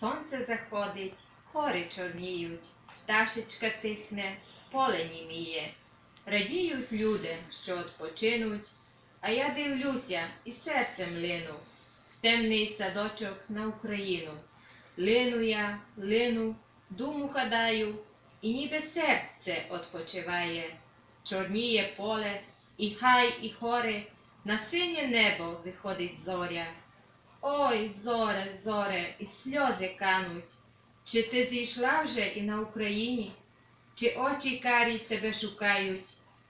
Сонце заходить, гори чорніють, пташечка тихне, поле німіє. Радіють люди, що відпочинуть, а я дивлюся і серцем лину в темний садочок на Україну. Лину я, лину, думу гадаю, і ніби серце відпочиває. Чорніє поле, і хай, і хори, на синє небо виходить зоря. Ой, зоре, зоре, і сльози кануть. Чи ти зійшла вже і на Україні? Чи очі карі тебе шукають?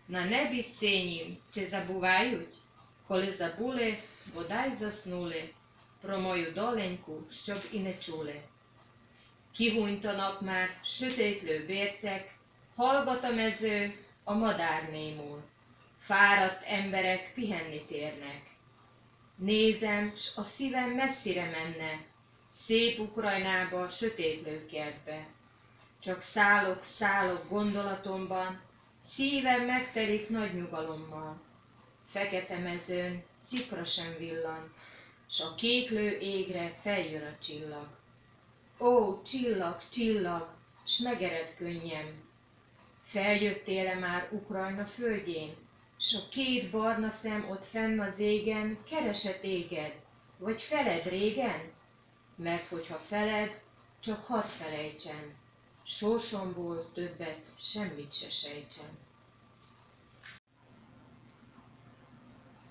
На небі синім, чи забувають? Коли забули, бодай заснули, про мою доленьку, щоб і не чули. Kihújtanak már sötétlő bércek, hallgat a mező, a madár némul. Fáradt emberek pihenni térnek. Nézem, s a szívem messzire menne, szép Ukrajnába, sötétlő kertbe. Csak szállok, szállok gondolatomban, szívem megtelik nagy nyugalommal. Fekete mezőn szikra sem villan, s a kéklő égre feljön a csillag. Ó, csillag, csillag, s megered könnyem. Feljöttél-e már Ukrajna földjén, s a két barna szem ott fenn az égen keresett éged, vagy feled régen? Mert hogyha feled, csak hadd felejtsem, sorsomból többet semmit se sejtsem.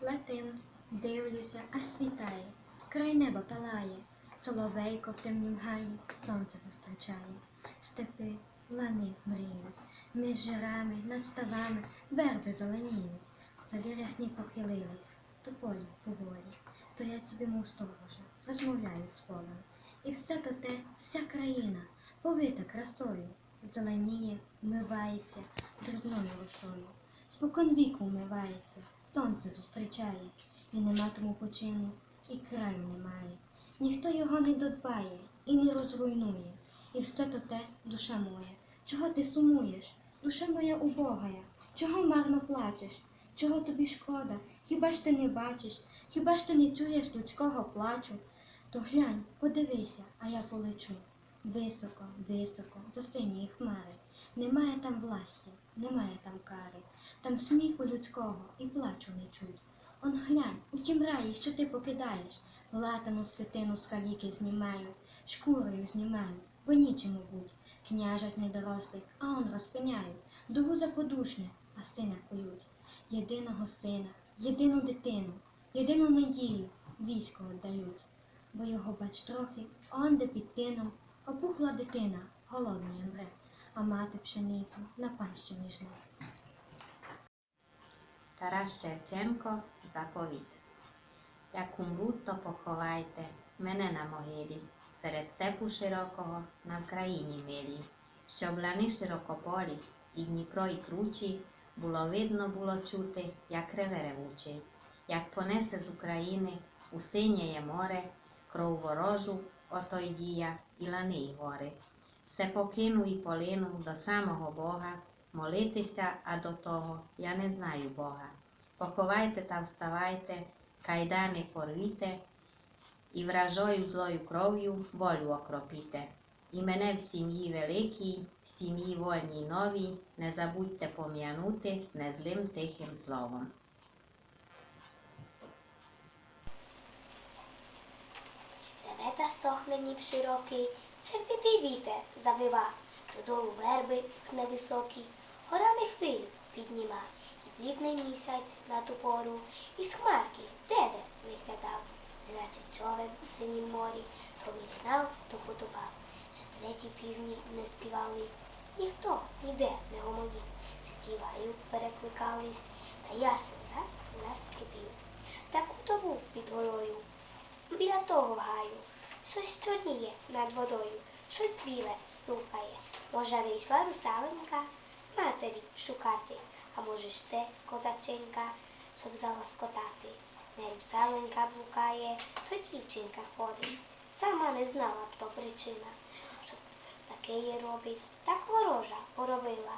Летим, дивлюся, а світає, край неба палає, соловейко в темнім гаї сонце зустрічає, степи, лани мріють, Між жирами, над ставами верби зеленіють, селі рясні похилились, то полі поволі, стоять собі мов сторожа, розмовляють з полем. І все то те, вся країна, повита красою, зеленіє, вмивається дрібною росою. Спокон віку вмивається, сонце зустрічає, і нема тому почину, і краю немає. Ніхто його не додбає і не розруйнує. І все то те, душа моя, чого ти сумуєш? Душа моя убогая, чого марно плачеш? Чого тобі шкода? Хіба ж ти не бачиш? Хіба ж ти не чуєш людського плачу? То глянь, подивися, а я полечу. Високо, високо, за сині хмари. Немає там власті, немає там кари, там сміху людського і плачу не чуть. Он глянь, у тім раї, що ти покидаєш, латану святину з каліки знімають, шкурою знімають, бо нічому будь. Княжать недорослих, а он розпиняють, дугу за подушне, а сина кують. Єдиного сина, єдину дитину, єдину надію військо віддають. Бо його бач трохи, он де під тином, опухла дитина, голодною мре, а мати пшеницю на панщині жне. Тарас Шевченко заповіт. Як умру, то поховайте мене на могилі, серед степу широкого на Вкраїні милій, щоб лани широкополі, і Дніпро, і кручі, було видно, було чути, як реве ревучий, як понесе з України у синєє море, кров ворожу, ото й дія, і лани й гори. Все покину і полину до самого Бога, молитися, а до того я не знаю Бога. Поховайте та вставайте, кайдани порвіте, і вражою злою кров'ю волю окропіте. І мене в сім'ї великій, в сім'ї вольній новій, не забудьте пом'янути незлим тихим словом. Ревета стохне ніб широкий, сердитий вітер завива, додолу верби невисокі, горами хвилю підніма, і блідний місяць на ту пору, із хмарки деде виглядав, неначе човен у синім морі, то він знав, то подобав, що треті півні не співали, ніхто ніде не гомонів, сидів гаю перекликались, та ясен зас нас скипів. Таку тому під горою, біля того гаю, щось чорніє над водою, щось біле стукає. Може, вийшла русаленька матері шукати, а може ж те козаченька, щоб залоскотати. Русаленька блукає, то дівчинка ходить. Сама не знала б то причина, щоб таке їй робить, так ворожа поробила.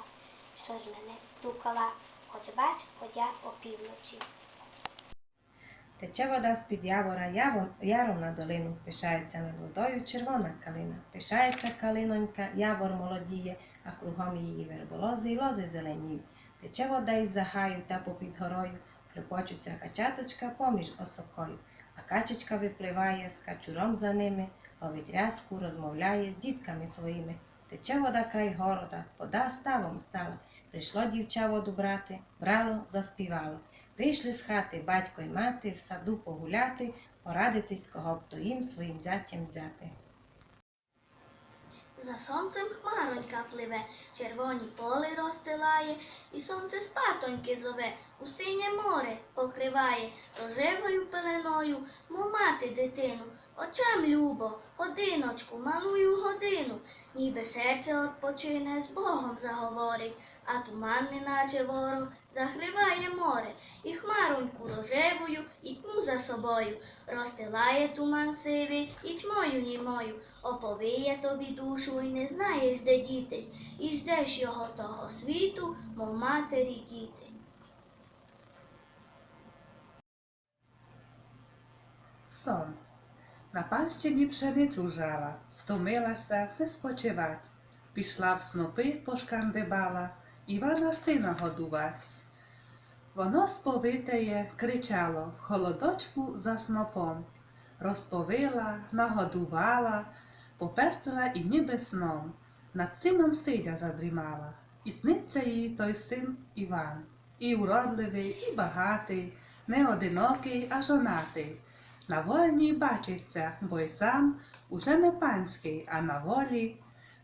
Що ж мене стукала, хоч бач, ходя опівночі. Тече вода з-під явора, яво- яром на долину, пишається над водою червона калина. Пишається калинонька, явор молодіє, а кругом її верболози й лози зеленіють. Тече вода із загаю та попід горою, хлюпочуться качаточка поміж осокою. А качечка випливає з качуром за ними, ловить рязку, розмовляє з дітками своїми. Тече вода край города, вода ставом стала. Прийшло дівча воду брати, брало, заспівало. Вийшли з хати батько й мати в саду погуляти, порадитись, кого б то їм своїм зятям взяти. За сонцем хмаронька пливе, червоні поли розстилає, і сонце спатоньки зове, у синє море покриває, рожевою пеленою, мов мати дитину. Очам любо, годиночку, малую годину, ніби серце відпочине, з Богом заговорить, а туман, неначе ворог, закриває море, і хмароньку рожевою, і тьму за собою, розстилає туман сивий, і тьмою німою, оповиє тобі душу, і не знаєш, де дітись, і ждеш його того світу, мов матері діти. Сон. На панщині пшеницю жала, втомилася не спочивать. Пішла в снопи пошкандибала, Івана сина годувать. Воно сповитеє, кричало в холодочку за снопом. Розповила, нагодувала, попестила і ніби сном. Над сином сидя задрімала, і сниться їй той син Іван. І уродливий, і багатий, не одинокий, а жонатий. На вольній бачиться, бо й сам уже не панський, а на волі,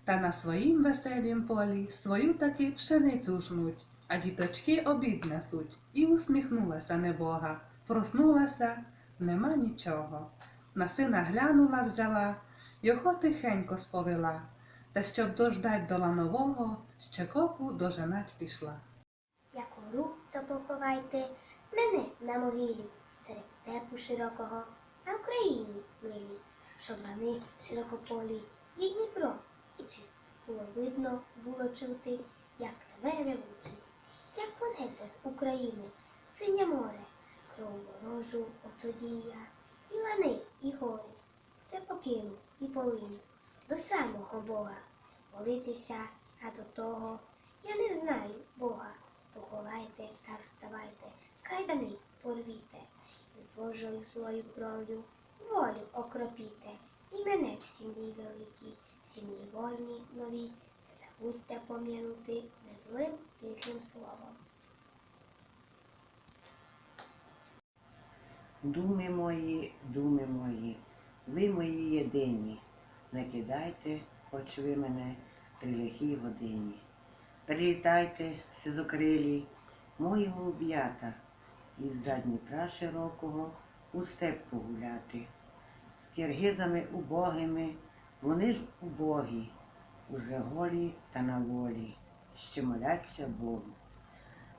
та на своїм веселім полі свою таки пшеницю жнуть, а діточки обід несуть. І усміхнулася небога, проснулася, нема нічого. На сина глянула, взяла, його тихенько сповела, та щоб дождать до ланового, ще копу доженать пішла. Як умру, то поховайте мене на могилі серед степу широкого на Україні милі, щоб лани широкополі і Дніпро, і було видно, було чути, як реве ревучий, як понесе з України синє море, кров ворожу отодія, і лани, і гори, все покину і полину до самого Бога. Молитися, а до того я не знаю Бога. Поховайте та вставайте, кайдани порвіте, і Божою злою кров'ю волю окропіте, і мене в сім'ї великій, сім'ї вольні нові, не забудьте пом'янути незлим тихим словом. Думи мої, думи мої, ви мої єдині, не кидайте, хоч ви мене при лихій годині. Прилітайте, сизокрилі, мої голуб'ята, із за Дніпра широкого у степ погуляти. З киргизами убогими, вони ж убогі, уже голі та на волі, ще моляться Богу.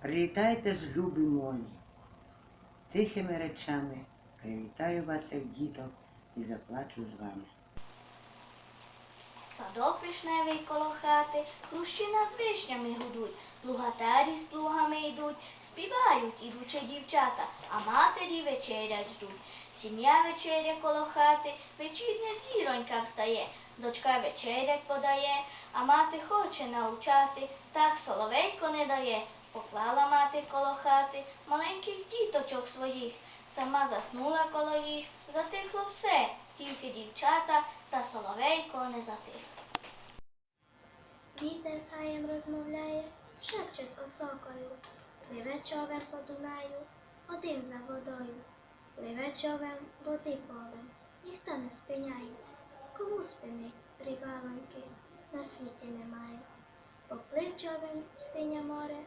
Прилітайте ж, любі мої, тихими речами привітаю вас, як діток, і заплачу з вами. Садок вишневий коло хати, хрущі над вишнями гудуть, плугатарі з плугами йдуть, співають ідуче дівчата, а матері вечерять ждуть. Сім'я вечеря коло хати, вечірня зіронька встає, дочка вечерять подає, а мати хоче научати, так соловейко не дає. Поклала мати коло хати маленьких діточок своїх, сама заснула коло їх, затихло все, тільки дівчата та соловейко не затих. Вітер з гаєм розмовляє, шепче з осокою, пливе човен по Дунаю, один за водою, пливе човен води повен, ніхто не спиняє. Кому спини, рибалоньки, на світі немає. Поплив човен в синє море,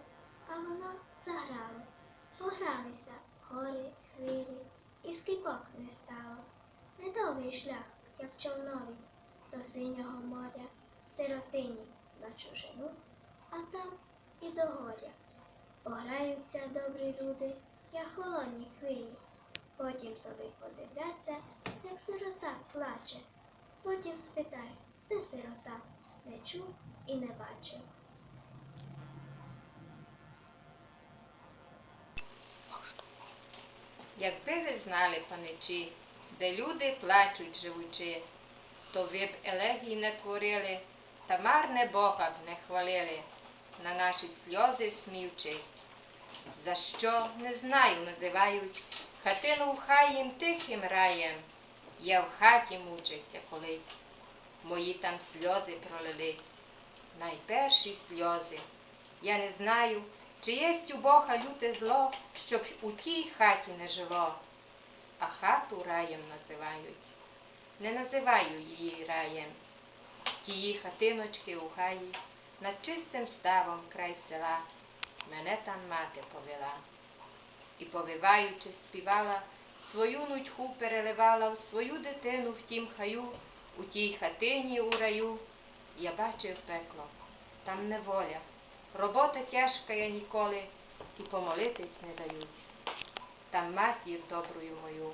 а воно заграло. Погралися гори, хвилі, і скипок не стало. Недовгий шлях, як човнові, до синього моря, сиротині на чужину, а там і до горя. Пограються добрі люди, як холодні хвилі. Потім собі подивляться, як сирота плаче. Потім спитай, де сирота, не чув і не бачив. Якби ви знали, паничі, де люди плачуть живучи, то ви б елегій не творили, та марне Бога б не хвалили, на наші сльози сміючись. За що, не знаю, називають, хатину в хай їм тихим раєм. Я в хаті мучився колись, мої там сльози пролились, найперші сльози. Я не знаю, чи єсть у Бога люте зло, щоб у тій хаті не жило, а хату раєм називають. Не називаю її раєм. Тії хатиночки у гаї, над чистим ставом край села, мене там мати повела. І повиваючи, співала, свою нудьгу переливала в свою дитину в тім хаю, у тій хатині у раю. Я бачив пекло, там неволя, робота тяжка я ніколи, і помолитись не дають. Там матір добрую мою,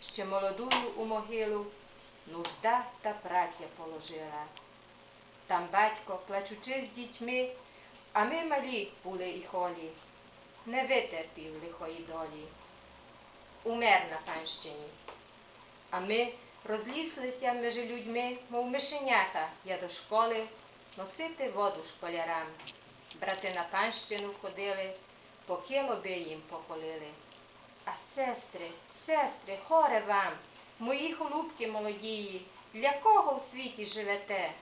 ще молодую у могилу, нужда та праця положила. Там батько, плачучи з дітьми, а ми малі були і холі, не витерпів лихої долі. Умер на панщині. А ми розлізлися між людьми, мов мишенята, я до школи носити воду школярам. Брати на панщину ходили, по кілоби їм поколили. А сестри, сестри, горе вам, мої голубки молодії, для кого в світі живете?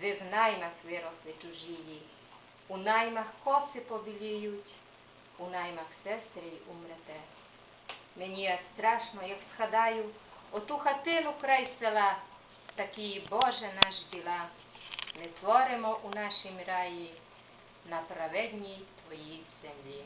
Ви в наймах виросли чужії, у наймах коси побіліють, у наймах сестри й умрете. Мені страшно, як згадаю, оту хатину край села, такі Боже наш діла. Ми творимо у нашім раї на праведній твоїй землі.